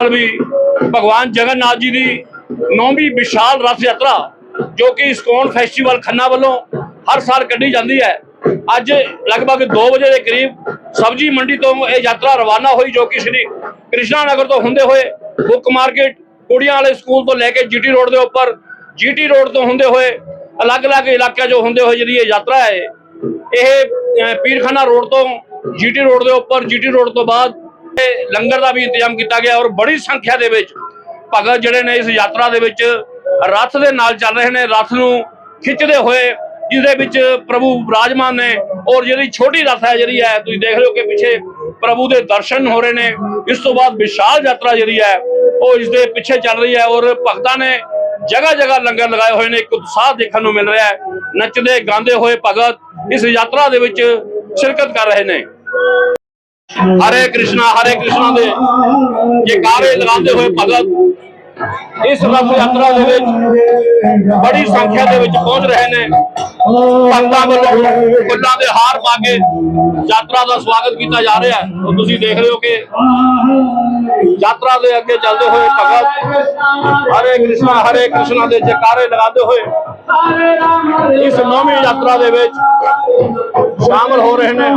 ਵੀ ਭਗਵਾਨ ਜਗਨਨਾਥ ਜੀ ਦੀ ਨੌਵੀਂ ਵਿਸ਼ਾਲ ਰਥ ਯਾਤਰਾ, ਜੋ ਕਿ ਇਸਕੋਨ ਫੈਸਟੀਵਲ ਖੰਨਾ ਵੱਲੋਂ ਹਰ ਸਾਲ ਕੱਢੀ ਜਾਂਦੀ ਹੈ। ਅੱਜ ਲਗਭਗ 2 ਵਜੇ ਦੇ ਕਰੀਬ ਸਬਜੀ ਮੰਡੀ ਤੋਂ ਇਹ ਯਾਤਰਾ ਰਵਾਨਾ ਹੋਈ, ਜੋ ਕਿ ਸ੍ਰੀ ਕ੍ਰਿਸ਼ਨਾ ਨਗਰ ਤੋਂ ਹੁੰਦੇ ਹੋਏ ਬੁੱਕ ਮਾਰਕੀਟ, ਕੁੜੀਆਂ ਵਾਲੇ ਸਕੂਲ ਤੋਂ ਲੈ ਕੇ ਜੀਟੀ ਰੋਡ ਦੇ ਉੱਪਰ, ਜੀਟੀ ਰੋਡ ਤੋਂ ਹੁੰਦੇ ਹੋਏ ਅਲੱਗ-ਅਲੱਗ ਇਲਾਕਿਆਂ ਜੋ ਹੁੰਦੇ ਹੋਏ ਜਿਹੜੀ ਇਹ ਯਾਤਰਾ ਹੈ ਇਹ ਪੀਰਖਾਨਾ ਰੋਡ ਤੋਂ ਜੀਟੀ ਰੋਡ ਦੇ ਉੱਪਰ ਜੀਟੀ ਰੋਡ ਤੋਂ ਬਾਅਦ ਇਹ ਲੰਗਰ ਦਾ ਵੀ ਇੰਤਜ਼ਾਮ ਕੀਤਾ ਗਿਆ ਔਰ ਬੜੀ ਸੰਖਿਆ ਦੇ ਵਿੱਚ ਭਗਤ ਜਿਹੜੇ ਨੇ ਇਸ ਯਾਤਰਾ ਦੇ ਵਿੱਚ ਰੱਥ ਦੇ ਨਾਲ ਚੱਲ ਰਹੇ ਨੇ, ਰੱਥ ਨੂੰ ਖਿੱਚਦੇ ਹੋਏ, ਜਿਹਦੇ ਵਿੱਚ ਪ੍ਰਭੂ ਵਿਰਾਜਮਾਨ ਨੇ ਔਰ ਜਿਹੜੀ ਛੋਟੀ ਰੱਥ ਹੈ ਜਿਹੜੀ ਹੈ, ਤੁਸੀਂ ਦੇਖ ਰਹੇ ਹੋ ਕਿ ਪਿੱਛੇ ਪ੍ਰਭੂ ਦੇ ਦਰਸ਼ਨ ਹੋ ਰਹੇ ਨੇ, ਇਸ ਤੋਂ ਬਾਅਦ ਵਿਸ਼ਾਲ ਯਾਤਰਾ ਜਿਹੜੀ ਹੈ, ਉਹ ਇਸ ਦੇ ਪਿੱਛੇ ਚੱਲ ਰਹੀ ਹੈ ਔਰ ਭਗਤਾਂ ਨੇ ਜਗ੍ਹਾ ਜਗ੍ਹਾ ਲੰਗਰ ਲਗਾਏ ਹੋਏ ਨੇ, ਇੱਕ ਉਤਸ਼ਾਹ ਦੇਖਣ ਨੂੰ ਮਿਲ ਰਿਹਾ ਹੈ। ਨੱਚਦੇ, ਗਾਉਂਦੇ ਹੋਏ ਭਗਤ ਇਸ ਯਾਤਰਾ ਦੇ ਵਿੱਚ ਸ਼ਿਰਕਤ ਕਰ ਰਹੇ ਨੇ। ਹਰੇ ਕ੍ਰਿਸ਼ਨਾ ਹਰੇ ਕ੍ਰਿਸ਼ਨਾ ਦੇ ਜੈਕਾਰੇ ਲਗਾਉਂਦੇ ਹੋਏ ਭਗਤ ਇਸ ਰਥ ਯਾਤਰਾ ਦੇ ਵਿੱਚ ਬੜੀ ਸੰਖਿਆ ਦੇ ਵਿੱਚ ਪਹੁੰਚ ਰਹੇ ਨੇ। ਭਗਤਾਂ ਵੱਲੋਂ ਫੁੱਲਾਂ ਦੇ ਹਾਰ ਪਾ ਕੇ ਯਾਤਰਾ ਦਾ ਸਵਾਗਤ ਕੀਤਾ ਜਾ ਰਿਹਾ ਹੈ। ਤੁਸੀਂ ਦੇਖ ਰਹੇ ਹੋ ਕਿ ਯਾਤਰਾ ਦੇ ਅੱਗੇ ਚੱਲਦੇ ਹੋਏ ਭਗਤ ਹਰੇ ਕ੍ਰਿਸ਼ਨਾ ਹਰੇ ਕ੍ਰਿਸ਼ਨਾ ਦੇ ਜੈਕਾਰੇ ਲਗਾਉਂਦੇ ਹੋਏ ਇਸ ਨੌਵੀਂ ਯਾਤਰਾ ਦੇ ਵਿੱਚ ਸ਼ਾਮਲ ਹੋ ਰਹੇ ਨੇ।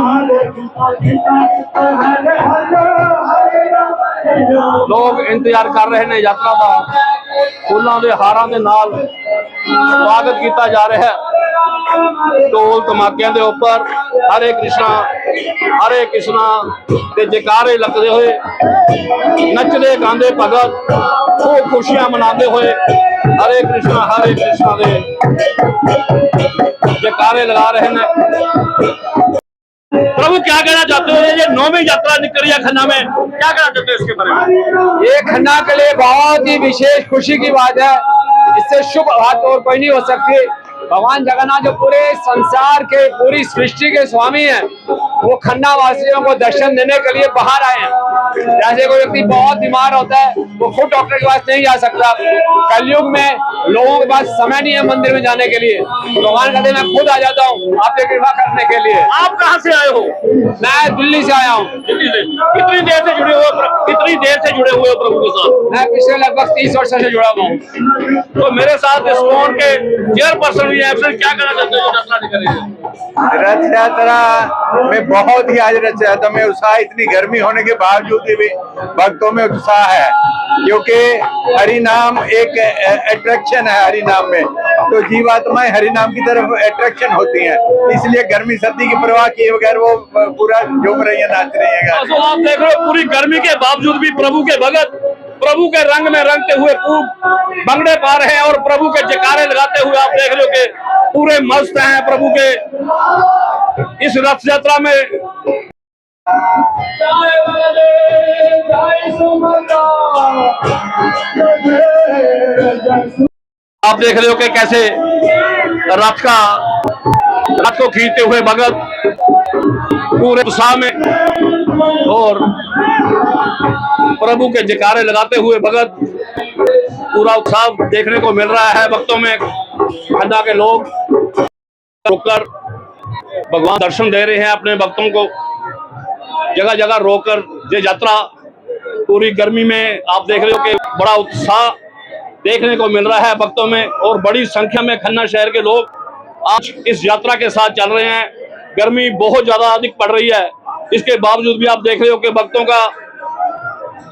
ਲੋਕ ਇੰਤਜ਼ਾਰ ਕਰ ਰਹੇ ਨੇ ਯਾਤਰਾ ਦਾ। ਫੁੱਲਾਂ ਦੇ ਹਾਰਾਂ ਦੇ ਨਾਲ ਸਵਾਗਤ ਕੀਤਾ ਜਾ ਰਿਹਾ ਹੈ। ਢੋਲ ਧਮਾਕਿਆਂ ਦੇ ਉੱਪਰ ਹਰੇ ਕ੍ਰਿਸ਼ਨਾ ਹਰੇ ਕ੍ਰਿਸ਼ਨਾ ਦੇ ਜੈਕਾਰੇ ਲੱਗਦੇ ਹੋਏ ਨੱਚਦੇ ਗਾਉਂਦੇ ਭਗਤ ਖੂਬ ਖੁਸ਼ੀਆਂ ਮਨਾਉਂਦੇ ਹੋਏ ਹਰੇ ਕ੍ਰਿਸ਼ਨਾ ਹਰੇ ਕ੍ਰਿਸ਼ਨਾ ਦੇ ਜੈਕਾਰੇ ਲਗਾ ਰਹੇ ਨੇ प्रभु क्या कहना चाहते हो ये नौवीं यात्रा निकल रही है खन्ना में क्या कहना चाहते हो इसके बारे में ये खन्ना के लिए बहुत ही विशेष खुशी की बात है इससे शुभ बात और कोई नहीं हो सकती भगवान जगन्नाथ जो पूरे संसार के पूरी सृष्टि के स्वामी हैं। वो खन्ना वासियों को दर्शन देने के लिए बाहर आए हैं। जैसे कोई व्यक्ति बहुत बीमार होता है वो खुद डॉक्टर के पास नहीं जा सकता। कलयुग में लोगों के पास समय नहीं है मंदिर में जाने के लिए। भगवान कहते मैं खुद आ जाता हूँ आपकी कृपा करने के लिए। आप कहाँ से आए हो? मैं दिल्ली से आया हूँ। कितनी देर से जुड़े हुए कितनी देर से जुड़े हुए प्रभु के साथ? मैं पिछले लगभग तीस वर्षों से जुड़ा हुआ हूँ। तो मेरे साथ इस्कॉन के चेयरपर्सन भी हैं क्या कहना चाहते हो है? रथ यात्रा में बहुत ही आज रथ यात्रा में उत्साह इतनी गर्मी होने के बावजूद भी भक्तों में उत्साह है, क्योंकि हरि नाम एक अट्रैक्शन है हरि नाम में। तो जीवात्माएँ हरि नाम की तरफ़ अट्रैक्शन होती हैं, इसलिए गर्मी, सर्दी की परवाह किए बगैर वो पूरा झूम रही है, नाच रही है तो आप देख रहे हो, पूरी गर्मी के बावजूद भी प्रभु के भगत प्रभु के रंग में रंगते हुए खूब भंगड़े पा रहे हैं और प्रभु के जयकारे लगाते हुए आप देख लो के पूरे मस्त हैं प्रभु के। इस रथ यात्रा में आप देख रहे हो कि कैसे रथ का, रथ को खींचते हुए भगत पूरे उत्साह में और प्रभु के जयकारे लगाते हुए भगत पूरा उत्साह देखने को मिल रहा है भक्तों में। खन्ना के लोग रुककर भगवान दर्शन दे रहे हैं अपने भक्तों को। जगह जगह रोककर ये यात्रा पूरी गर्मी में आप देख रहे हो कि बड़ा उत्साह देखने को मिल रहा है भक्तों में और बड़ी संख्या में खन्ना शहर के लोग आज इस यात्रा के साथ चल रहे हैं। गर्मी बहुत ज़्यादा अधिक पड़ रही है। इसके बावजूद भी आप देख रहे हो कि भक्तों का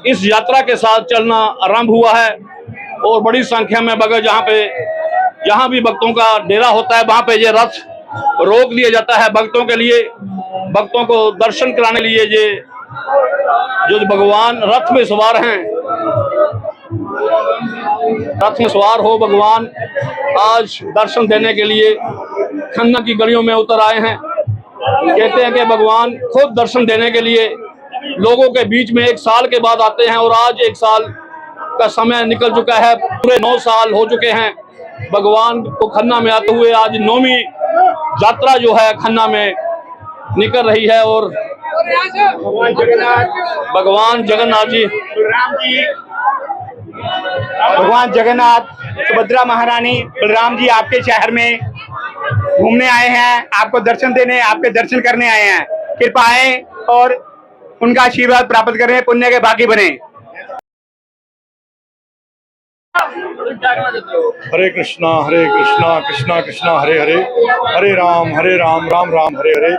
इस यात्रा के साथ चलना आरंभ हुआ है और बड़ी संख्या में भगत जहाँ पे, जहाँ भी भक्तों का डेरा होता है, वहाँ पे ये रथ रोक दिया जाता है भक्तों के लिए, भक्तों को दर्शन कराने लिए ये, जो भगवान रथ में सवार हैं। रथ में सवार हो भगवान, आज दर्शन देने के लिए खन्ना की गलियों में उतर आए हैं। कहते हैं कि भगवान खुद दर्शन देने के लिए लोगों के बीच में एक साल के बाद आते हैं और आज एक साल का समय निकल चुका है। पूरे नौ साल हो चुके हैं भगवान को खन्ना में आते हुए आज नौवीं यात्रा जो है खन्ना में निकल रही है और भगवान जगन्नाथ जी, भगवान जगन्नाथ सुभद्रा महारानी बलराम जी आपके शहर में घूमने आए हैं, आपको दर्शन देने, आपके दर्शन करने आए हैं। कृपा आए और उनका आशीर्वाद प्राप्त करें, पुण्य के बाकी बने। हरे कृष्णा हरे कृष्णा कृष्णा कृष्णा, हरे हरे। हरे राम हरे राम राम राम, हरे हरे।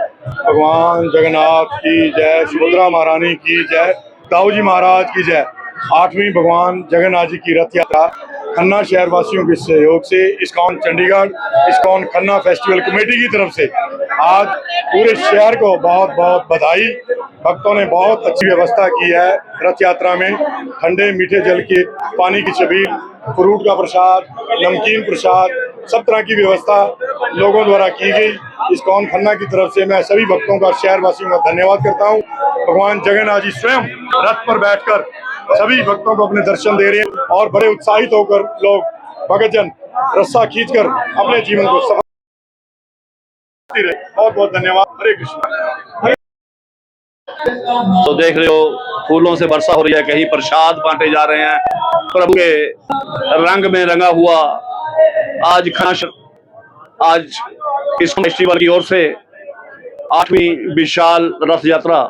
भगवान जगन्नाथ की जय, सुभद्रा महारानी की जय दाऊ जी महाराज की जय। आठवीं भगवान जगन्नाथ जी की रथ यात्रा। खन्ना शहर वासियों के सहयोग से ISKCON Chandigarh, ISKCON Khanna festival committee की तरफ़ से आज पूरे शहर को बहुत बहुत बधाई। भक्तों ने बहुत अच्छी व्यवस्था की है रथ यात्रा में। ठंडे मीठे जल के, पानी की छबील फ्रूट का प्रसाद, नमकीन प्रसाद, सब तरह की व्यवस्था लोगों द्वारा की गई। इस कौन खन्ना की तरफ़ से मैं सभी भक्तों का शहर वासियों का धन्यवाद करता हूँ। भगवान जगन्नाथ जी स्वयं रथ पर बैठकर सभी भक्तों को अपने दर्शन दे रहे हैं और बड़े उत्साहित होकर लोग, भगतजन, रस्सा खींचकर अपने जीवन को सफल बहुत बहुत धन्यवाद। हरे कृष्ण। तो देख रहे हो, फूलों से वर्षा हो रही है, कहीं प्रसाद बांटे जा रहे हैं। प्रभु के रंग में रंगा हुआ आज खास, आज इस फेस्टिवल की ओर से आठवीं विशाल रथ यात्रा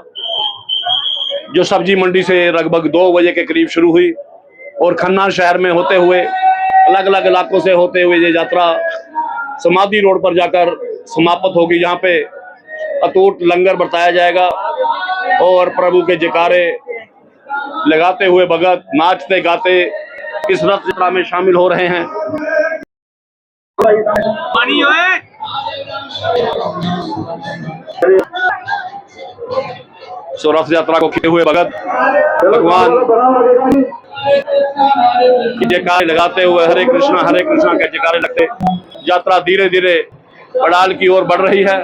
जो सब्ज़ी मंडी से लगभग दो बजे के करीब शुरू हुई, और खन्ना शहर में होते हुए अलग अलग इलाकों से होते हुए ये यात्रा समाधि रोड पर जाकर समाप्त होगी। यहाँ पे अटूट लंगर बरताया जाएगा और प्रभु के जयकारे लगाते हुए भगत नाचते गाते इस रथ यात्रा में शामिल हो रहे हैं। सो रथ यात्रा को किए हुए भगत, भगवान जयकारे लगाते हुए हरे कृष्णा हरे कृष्णा के जयकारे लगते। यात्रा धीरे धीरे पड़ाल की ओर बढ़ रही है।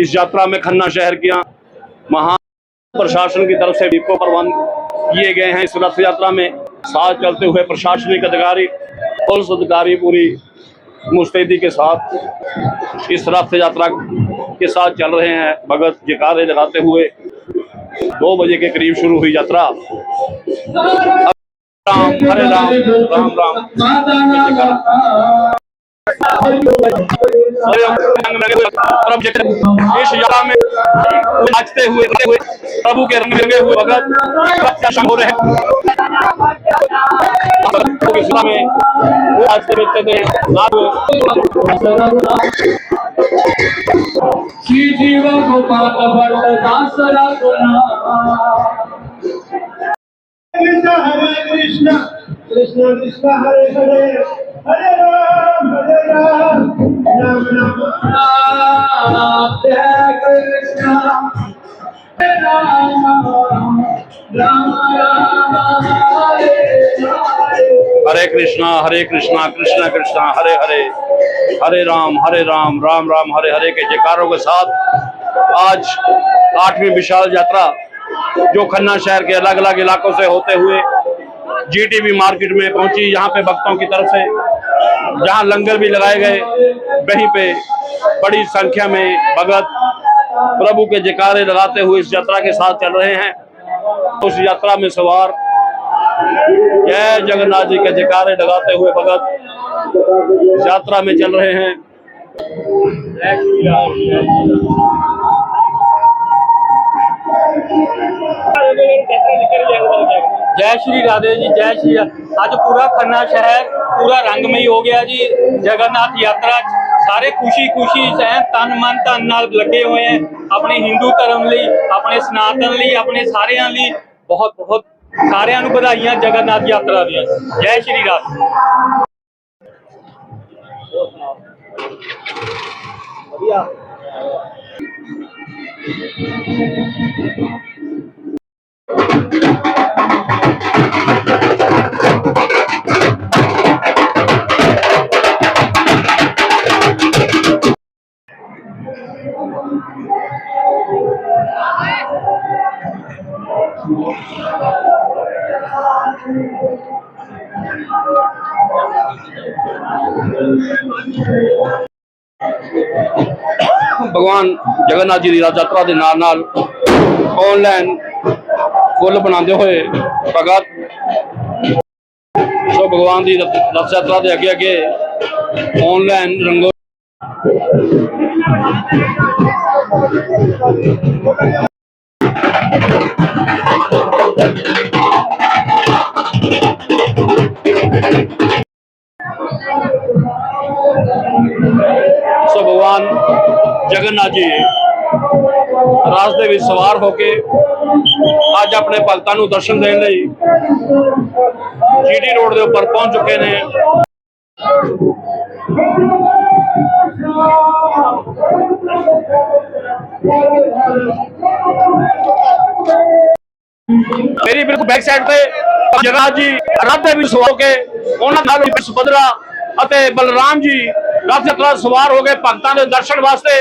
इस यात्रा में खन्ना शहर की महा प्रशासन की तरफ़ से डिपो प्रबंध किए गए हैं। इस रथ यात्रा में साथ चलते हुए प्रशासनिक अधिकारी पुलिस अधिकारी पूरी मुस्तैदी के साथ इस रथ यात्रा के साथ चल रहे हैं। भगत जयकारे लगाते हुए दो बजे के करीब शुरू हुई यात्रा। राम हरे राम राम राम। इस यात्रा में नाचते हुए हुए प्रभु के रंग रंगे हुए भगत हो रहे में वो नाचते रहते थे श्री जीव गोपाल भट्ट दास रघुना कृष्ण हरे कृष्ण कृष्ण कृष्ण हरे हरे हरे। हरे कृष्णा, कृष्ण, कृष्णा, हरे हरे। हरे राम हरे राम राम राम, हरे हरे के जयकारों के साथ आज आठवीं विशाल यात्रा जो खन्ना शहर के अलग अलग इलाकों से होते हुए जीटीबी मार्केट में पहुँची, यहाँ पे भक्तों की तरफ़ से, जहाँ लंगर भी लगाए गए, वहीं पे बड़ी संख्या में भगत प्रभु के जयकारे लगाते हुए इस यात्रा के साथ चल रहे हैं। उस यात्रा में सवार जय जगन्नाथ जी के जयकारे लगाते हुए भगत यात्रा में चल रहे हैं ਜੈ ਸ਼੍ਰੀ ਰਾਧੇ ਜੀ ਜੈ ਸ਼੍ਰੀ ਰਾ- ਅੱਜ ਪੂਰਾ ਖੰਨਾ ਸ਼ਹਿਰ ਪੂਰਾ ਰੰਗਮਈ ਹੋ ਗਿਆ ਜੀ ਜਗਨਨਾਥ ਯਾਤਰਾ 'ਚ ਸਾਰੇ ਖੁਸ਼ੀ ਖੁਸ਼ੀ ਹੈ ਤਨ ਮਨ ਧਨ ਨਾਲ ਲੱਗੇ ਹੋਏ ਹੈ ਆਪਣੇ ਹਿੰਦੂ ਧਰਮ ਲਈ ਆਪਣੇ ਸਨਾਤਨ ਲਈ ਆਪਣੇ ਸਾਰਿਆਂ ਲਈ ਬਹੁਤ ਬਹੁਤ ਸਾਰਿਆਂ ਨੂੰ ਵਧਾਈਆਂ ਜਗਨਨਾਥ ਯਾਤਰਾ ਦੀਆਂ। ਜੈ ਸ਼੍ਰੀ ਰਾਧੇ ਭਗਵਾਨ ਜਗਨਨਾਥ ਜੀ ਦੀ ਰਥ ਯਾਤਰਾ ਦੇ ਨਾਲ ਨਾਲ ਆਨਲਾਈਨ ਫੁੱਲ ਬਣਾਉਂਦੇ ਹੋਏ ਭਗਤ ਸੋ ਭਗਵਾਨ ਦੀ ਰਥ ਰਥ ਯਾਤਰਾ ਦੇ ਅੱਗੇ ਅੱਗੇ ਆਨਲਾਈਨ ਰੰਗੋ ਸੋ ਭਗਵਾਨ ਜਗਨਨਾਥ ਜੀ ਰਾਸ ਦੇ ਵਿੱਚ ਸਵਾਰ ਹੋ ਕੇ ਅੱਜ ਆਪਣੇ ਭਗਤਾਂ ਨੂੰ ਦਰਸ਼ਨ ਦੇਣ ਲਈ ਜੀਡੀ ਰੋਡ ਦੇ ਉੱਪਰ ਪਹੁੰਚ ਚੁੱਕੇ ਨੇ। ਮੇਰੀ ਬਿਲਕੁਲ ਬੈਕ ਸਾਈਡ ਤੇ ਜਗ੍ਹਾ ਜੀ ਰੱਥ ਦੇ ਵਿੱਚ ਸਵਾਰ ਹੋ ਕੇ ਉਹਨਾਂ ਨਾਲ ਸੁਭਦਰਾ ਅਤੇ ਬਲਰਾਮ ਜੀ ਰੱਥ ਯਾਤਰਾ ਸਵਾਰ ਹੋ ਕੇ ਭਗਤਾਂ ਦੇ ਦਰਸ਼ਨ ਵਾਸਤੇ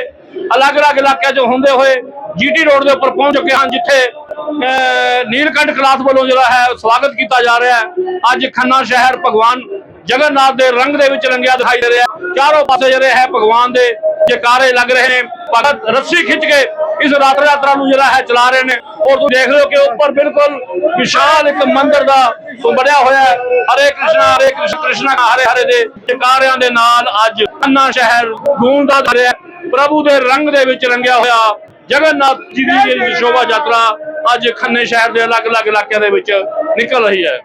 ਅਲੱਗ-ਅਲੱਗ ਇਲਾਕਿਆਂ 'ਚ ਹੁੰਦੇ ਹੋਏ ਜੀਟੀ ਰੋਡ ਦੇ ਉੱਪਰ ਪਹੁੰਚ ਚੁੱਕੇ ਹਨ ਜਿੱਥੇ ਅਹ, ਨੀਲਕੰਠ ਕਲਾਸ ਵੱਲੋਂ ਜਿਹੜਾ ਹੈ ਸਵਾਗਤ ਕੀਤਾ ਜਾ ਰਿਹਾ ਹੈ। ਅੱਜ ਖੰਨਾ ਸ਼ਹਿਰ ਭਗਵਾਨ ਜਗਨਨਾਥ ਦੇ ਰੰਗ ਦੇ ਵਿੱਚ ਰੰਗਿਆ ਦਿਖਾਈ ਦੇ ਰਿਹਾ ਚਾਰੋਂ ਪਾਸੇ ਜਿਹੜੇ ਹੈ ਭਗਵਾਨ ਦੇ ਜੈਕਾਰੇ ਲੱਗ ਰਹੇ ਨੇ। ਭਗਤ ਰੱਸੀ ਖਿੱਚ ਕੇ ਇਸ ਰਾਤ ਯਾਤਰਾ ਨੂੰ ਜਿਹੜਾ ਹੈ ਚਲਾ ਰਹੇ ਨੇ। ਔਰ ਤੁਸੀਂ ਦੇਖ ਰਹੇ ਹੋ ਕਿ ਉੱਪਰ ਬਿਲਕੁਲ ਵਿਸ਼ਾਲ ਇੱਕ ਮੰਦਿਰ ਦਾ ਬਣਿਆ ਹੋਇਆ ਹੈ। ਹਰੇ ਕ੍ਰਿਸ਼ਨਾ, ਹਰੇ ਕ੍ਰਿਸ਼ਨ, ਕ੍ਰਿਸ਼ਨਾ, ਹਰੇ ਹਰੇ ਦੇ ਜੈਕਾਰਿਆਂ ਦੇ ਨਾਲ ਅੱਜ ਖੰਨਾ ਸ਼ਹਿਰ ਗੂੰਜਦਾ ਰਿਹਾ ਪ੍ਰਭੂ ਦੇ ਰੰਗ ਦੇ ਵਿੱਚ ਰੰਗਿਆ ਹੋਇਆ ਜਗਨਨਾਥ ਜੀ ਦੀ ਸ਼ੋਭਾ ਯਾਤਰਾ ਅੱਜ ਖੰਨੇ ਸ਼ਹਿਰ ਦੇ ਅਲੱਗ-ਅਲੱਗ ਇਲਾਕਿਆਂ ਦੇ ਵਿੱਚ ਨਿਕਲ ਰਹੀ ਹੈ।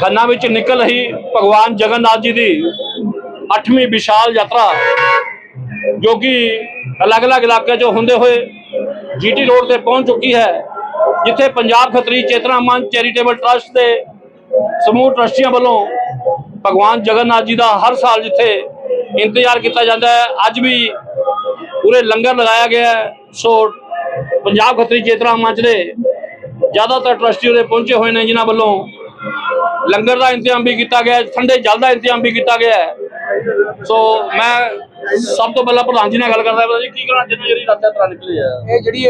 ਖੰਨਾ ਵਿੱਚ ਨਿਕਲ ਰਹੀ ਭਗਵਾਨ ਜਗਨਨਾਥ ਜੀ ਦੀ 8ਵੀਂ ਵਿਸ਼ਾਲ ਯਾਤਰਾ, ਜੋ ਕਿ ਅਲੱਗ-ਅਲੱਗ ਇਲਾਕਿਆਂ 'ਚੋਂ ਹੁੰਦੇ ਹੋਏ ਜੀਟੀ ਰੋਡ ਤੇ ਪਹੁੰਚ ਚੁੱਕੀ ਹੈ, ਜਿੱਥੇ ਪੰਜਾਬ ਖੱਤਰੀ ਚੇਤਨਾ ਮੰਚ ਚੈਰੀਟੇਬਲ ਟਰਸਟ ਦੇ ਸਮੂਹ ਟਰਸਟੀਆਂ ਵੱਲੋਂ ਭਗਵਾਨ ਜਗਨਨਾਥ ਜੀ ਦਾ ਹਰ ਸਾਲ ਜਿੱਥੇ ਇੰਤਜ਼ਾਰ ਕੀਤਾ ਜਾਂਦਾ ਹੈ, ਅੱਜ ਵੀ ਪੂਰੇ ਲੰਗਰ ਲਗਾਇਆ ਗਿਆ ਸੋ ਪੰਜਾਬ ਖੱਤਰੀ ਚੇਤਨਾ ਮੰਚ ਦੇ ਜ਼ਿਆਦਾਤਰ ਟਰਸਟੀ ਉਰੇ ਪਹੁੰਚੇ ਹੋਏ ਨੇ ਜਿਨ੍ਹਾਂ ਵੱਲੋਂ ਲੰਗਰ ਦਾ ਇੰਤਜ਼ਾਮ ਵੀ ਕੀਤਾ ਗਿਆ ਹੈ ਠੰਡੇ ਜਲ ਦਾ ਇੰਤਜ਼ਾਮ ਵੀ ਕੀਤਾ ਗਿਆ ਹੈ। ਸੋ ਮੈਂ ਸਭ ਤੋਂ ਪਹਿਲਾਂ ਪ੍ਰਧਾਨ ਜੀ ਨਾਲ ਗੱਲ ਕਰਦਾ ਹਾਂ ਜੀ, ਕੀ ਕਰਾਂ ਜਿੰਨੀ ਜਿਹੜੀ ਰੱਥ ਯਾਤਰਾ ਨਿਕਲੀ ਹੈ? ਇਹ ਜਿਹੜੀ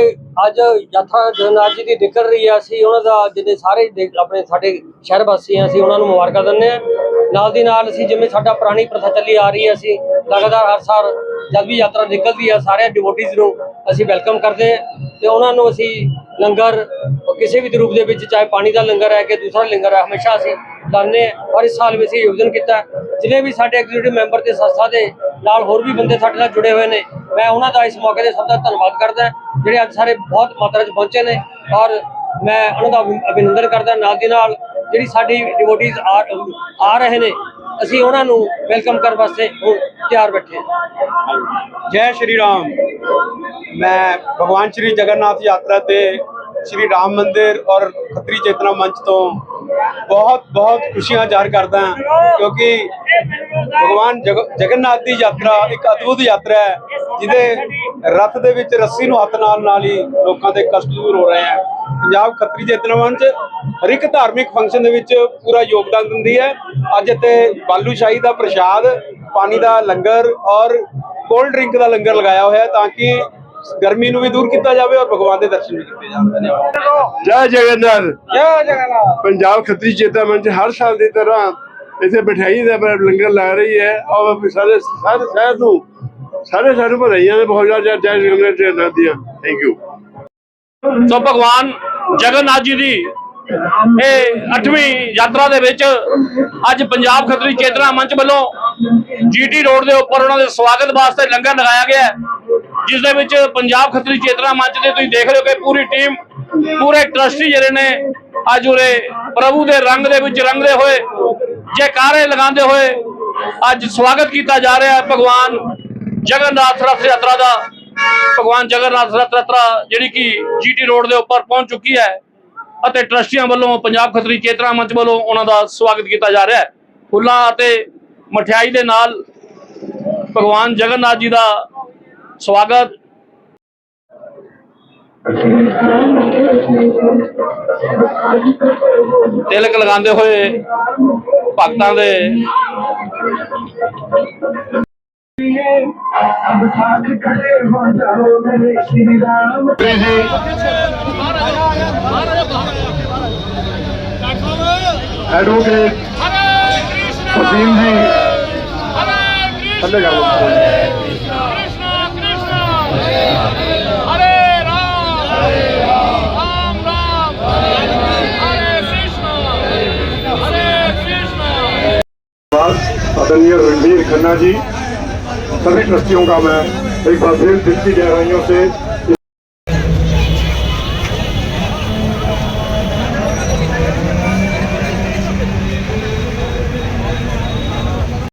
ਅੱਜ ਯਾਤਰਾ ਜਗਨਨਾਥ ਜੀ ਦੀ ਨਿਕਲ ਰਹੀ ਹੈ, ਅਸੀਂ ਉਹਨਾਂ ਦਾ ਜਿੰਨੇ ਸਾਰੇ ਦੇ- ਆਪਣੇ ਸਾਡੇ ਸ਼ਹਿਰ ਵਾਸੀ ਹਾਂ, ਅਸੀਂ ਉਹਨਾਂ ਨੂੰ ਮੁਬਾਰਕਾਂ ਦਿੰਦੇ ਹਾਂ। ਨਾਲ ਦੀ ਨਾਲ ਅਸੀਂ ਜਿਵੇਂ ਸਾਡਾ ਪੁਰਾਣੀ ਪ੍ਰਥਾ ਚੱਲੀ ਆ ਰਹੀ ਹੈ, ਅਸੀਂ ਲਗਾਤਾਰ ਹਰ ਸਾਲ ਜਦ ਵੀ ਯਾਤਰਾ ਨਿਕਲਦੀ ਹੈ ਸਾਰੇ ਡਿਵੋਟੀਜ਼ ਨੂੰ ਅਸੀਂ ਵੈਲਕਮ ਕਰਦੇ ਹਾਂ ਤੇ ਉਹਨਾਂ ਨੂੰ ਅਸੀਂ ਲੰਗਰ, ਕਿਸੇ ਵੀ ਰੂਪ ਦੇ ਵਿੱਚ ਚਾਹੇ ਪਾਣੀ ਦਾ ਲੰਗਰ ਹੈ ਕਿ ਦੂਸਰਾ ਲੰਗਰ ਹੈ, ਹਮੇਸ਼ਾ ਅਸੀਂ ਲਾਣੇ ਔਰ ਇਸ ਸਾਲ ਵੀ ਅਸੀਂ ਆਯੋਜਨ ਕੀਤਾ ਜਿਹਨੇ ਵੀ ਸਾਡੇ ਐਗਜ਼ੀਕਿਊਟਿਵ ਮੈਂਬਰ ਤੇ ਸੰਸਥਾ ਦੇ ਨਾਲ ਹੋਰ ਵੀ ਬੰਦੇ ਸਾਡੇ ਨਾਲ ਜੁੜੇ ਹੋਏ ਨੇ, ਮੈਂ ਉਹਨਾਂ ਦਾ ਇਸ ਮੌਕੇ ਤੇ ਸਭ ਦਾ ਧੰਨਵਾਦ ਕਰਦਾ ਜਿਹੜੇ ਅੱਜ ਸਾਰੇ ਬਹੁਤ ਮਾਤਰਾ 'ਚ ਪਹੁੰਚੇ ਨੇ ਔਰ ਮੈਂ ਉਹਨਾਂ ਦਾ ਅਭਿਨੰਦਨ ਕਰਦਾ ਨਾਲ ਦੀ ਨਾਲ ਜਿਹੜੀ ਸਾਡੀ ਡਿਵੋਟੀਜ਼ ਆ ਰਹੇ ਨੇ, ਅਸੀਂ ਉਹਨਾਂ ਨੂੰ ਵੈਲਕਮ ਕਰਨ ਵਾਸਤੇ ਹੁਣ ਤਿਆਰ ਬੈਠੇ ਹਾਂ। ਜੈ ਸ਼੍ਰੀ ਰਾਮ। ਮੈਂ ਭਗਵਾਨ ਸ਼੍ਰੀ ਜਗਨਨਾਥ ਯਾਤਰਾ ਤੇ ਸ਼੍ਰੀ ਰਾਮ ਮੰਦਿਰ ਔਰ ਖੱਤਰੀ ਚੇਤਨਾ ਮੰਚ ਤੋਂ ਬਹੁਤ ਬਹੁਤ ਖੁਸ਼ੀਆਂ ਜ਼ਾਹਰ ਕਰਦਾ ਹਾਂ, ਕਿਉਂਕਿ ਭਗਵਾਨ ਜਗਨਨਾਥ ਦੀ ਯਾਤਰਾ ਇੱਕ ਅਦਭੁਤ ਯਾਤਰਾ ਹੈ, ਜਿਹਦੇ ਰੱਥ ਦੇ ਵਿੱਚ ਰੱਸੀ ਨੂੰ ਹੱਥ ਨਾਲ ਨਾਲ ਹੀ ਲੋਕਾਂ ਦੇ ਕਸ਼ਟ ਦੂਰ ਹੋ ਰਹੇ ਆ ਪੰਜਾਬ ਖੱਤਰੀ ਚੇਤਨਾ ਮੰਚ ਹਰ ਇੱਕ ਧਾਰਮਿਕ ਫੰਕਸ਼ਨ ਦੇ ਵਿੱਚ ਪੂਰਾ ਯੋਗਦਾਨ ਦਿੰਦੀ ਹੈ। ਅੱਜ ਇੱਥੇ ਬਾਲੂਸ਼ਾਹੀ ਦਾ ਪ੍ਰਸ਼ਾਦ, ਪਾਣੀ ਦਾ ਲੰਗਰ ਔਰ ਕੋਲਡ ਡਰਿੰਕ ਦਾ ਲੰਗਰ ਲਗਾਇਆ ਹੋਇਆ ਤਾਂ ਕਿ ਗਰਮੀ ਨੂੰ ਵੀ ਦੂਰ ਕੀਤਾ ਜਾਵੇ ਔਰ ਭਗਵਾਨ ਦੇ ਦਰਸ਼ਨ ਵੀ ਕੀਤੇ ਜਾਣ। ਧੰਨਵਾਦ ਜੈ ਜਗਨਨਾਥ। ਜੈ ਜਗਨਨਾਥ। ਪੰਜਾਬ ਖੱਤਰੀ ਚੇਤਾ ਮੰਚ ਹਰ ਸਾਲ ਦੀ ਤਰ੍ਹਾਂ ਇੱਥੇ ਮਠਿਆਈ ਦਾ ਲੰਗਰ ਲਾ ਰਹੀ ਹੈ ਔਰ ਸਾਰੇ ਸਾਰੇ ਸ਼ਹਿਰ ਨੂੰ ਸਾਰੇ ਸ਼ਹਿਰ ਨੂੰ ਵਧਾਈਆਂ ਨੇ ਬਹੁਤ ਜ਼ਿਆਦਾ ਜੈ ਜਗਨਨਾਥ ਦੀਆਂ। ਥੈਂਕ ਯੂ ਸੋ ਭਗਵਾਨ ਜਗਨਨਾਥ ਜੀ ਦੀ ਇਹ 8ਵੀਂ ਯਾਤਰਾ ਦੇ ਵਿੱਚ ਅੱਜ ਪੰਜਾਬ ਖੱਤਰੀ ਚੇਤਨਾ ਮੰਚ ਵੱਲੋਂ ਜੀਟੀ ਰੋਡ ਦੇ ਉੱਪਰ ਉਹਨਾਂ ਦੇ ਸਵਾਗਤ ਵਾਸਤੇ ਲੰਗਰ ਲਗਾਇਆ ਗਿਆ ਹੈ, ਜਿਸ ਦੇ ਵਿੱਚ ਪੰਜਾਬ ਖੱਤਰੀ ਚੇਤਨਾ ਮੰਚ ਦੇ ਤੁਸੀਂ ਦੇਖ ਰਹੇ ਹੋ ਕਿ ਪੂਰੀ ਟੀਮ, ਪੂਰੇ ਟਰਸਟੀ ਜਿਹੜੇ ਨੇ, ਅੱਜ ਉਰੇ ਪ੍ਰਭੂ ਦੇ ਰੰਗ ਦੇ ਵਿੱਚ ਰੰਗਦੇ ਹੋਏ, ਜੈਕਾਰੇ ਲਗਾਉਂਦੇ ਹੋਏ ਅੱਜ ਸਵਾਗਤ ਕੀਤਾ ਜਾ ਰਿਹਾ ਹੈ ਭਗਵਾਨ ਜਗਨਨਾਥ ਰਥ ਯਾਤਰਾ ਦਾ। ਭਗਵਾਨ ਜਗਨਨਾਥ ਰਥ ਯਾਤਰਾ ਜਿਹੜੀ ਕਿ ਜੀਟੀ ਰੋਡ ਦੇ ਉੱਪਰ ਪਹੁੰਚ ਚੁੱਕੀ ਹੈ ਅਤੇ ਟਰਸਟੀਆਂ ਵੱਲੋਂ ਪੰਜਾਬ ਖੱਤਰੀ ਚੇਤਨਾ ਮੰਚ ਵੱਲੋਂ ਉਹਨਾਂ ਦਾ ਸਵਾਗਤ ਕੀਤਾ ਜਾ ਰਿਹਾ ਹੈ। ਫੁੱਲਾਂ ਅਤੇ ਮਠਿਆਈ ਦੇ ਨਾਲ ਭਗਵਾਨ ਜਗਨਨਾਥ ਜੀ ਦਾ ਸਵਾਗਤ। ਤਿਲਕ ਲਗਾਉਂਦੇ ਹੋਏ ਭਗਤਾਂ ਦੇ ਐਡਵੋਕੇਟ ਹਸੀਮ ਜੀ ਥੱਲੇ ਕਰ ਲਓ आदरणीय रणधीर खन्ना जी सभी ट्रस्टियों का मैं एक बार फिर दिल की गहराइयों से